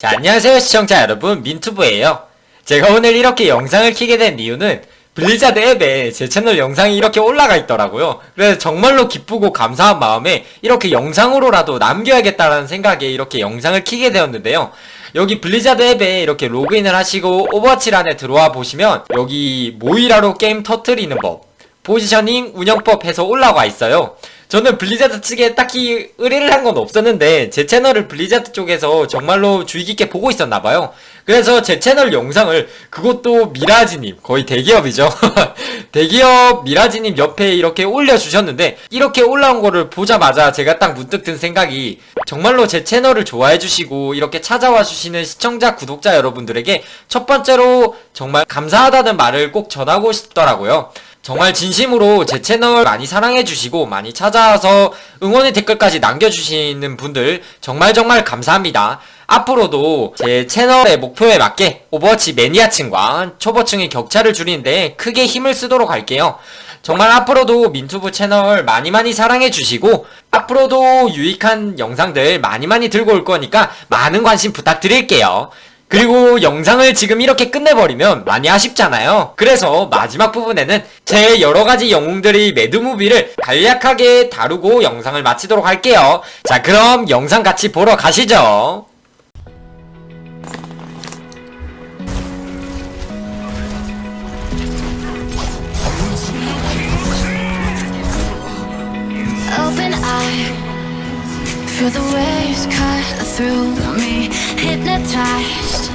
자, 안녕하세요 시청자 여러분. 민투브예요. 제가 오늘 이렇게 영상을 키게 된 이유는 블리자드 앱에 제 채널 영상이 이렇게 올라가 있더라고요. 그래서 정말로 기쁘고 감사한 마음에 이렇게 영상으로라도 남겨야겠다라는 생각에 이렇게 영상을 키게 되었는데요. 여기 블리자드 앱에 이렇게 로그인을 하시고 오버워치란에 들어와 보시면 여기 모이라로 게임 터트리는 법 포지셔닝 운영법 해서 올라와 있어요. 저는 블리자드 측에 딱히 의뢰를 한 건 없었는데 제 채널을 블리자드 쪽에서 정말로 주의 깊게 보고 있었나 봐요. 그래서 제 채널 영상을 그것도 미라지님 거의 대기업이죠. 대기업 미라지님 옆에 이렇게 올려주셨는데 이렇게 올라온 거를 보자마자 제가 딱 문득 든 생각이 정말로 제 채널을 좋아해 주시고 이렇게 찾아와 주시는 시청자 구독자 여러분들에게 첫 번째로 정말 감사하다는 말을 꼭 전하고 싶더라고요. 정말 진심으로 제 채널 많이 사랑해주시고 많이 찾아와서 응원의 댓글까지 남겨주시는 분들 정말 정말 감사합니다. 앞으로도 제 채널의 목표에 맞게 오버워치 매니아층과 초보층의 격차를 줄이는데 크게 힘을 쓰도록 할게요. 정말 앞으로도 민투브 채널 많이 많이 사랑해주시고 앞으로도 유익한 영상들 많이 많이 들고 올 거니까 많은 관심 부탁드릴게요. 그리고 영상을 지금 이렇게 끝내버리면 많이 아쉽잖아요. 그래서 마지막 부분에는 제 여러가지 영웅들의 매드무비를 간략하게 다루고 영상을 마치도록 할게요. 자, 그럼 영상 같이 보러 가시죠. Open eye, feel the waves cut through me. Hypnotized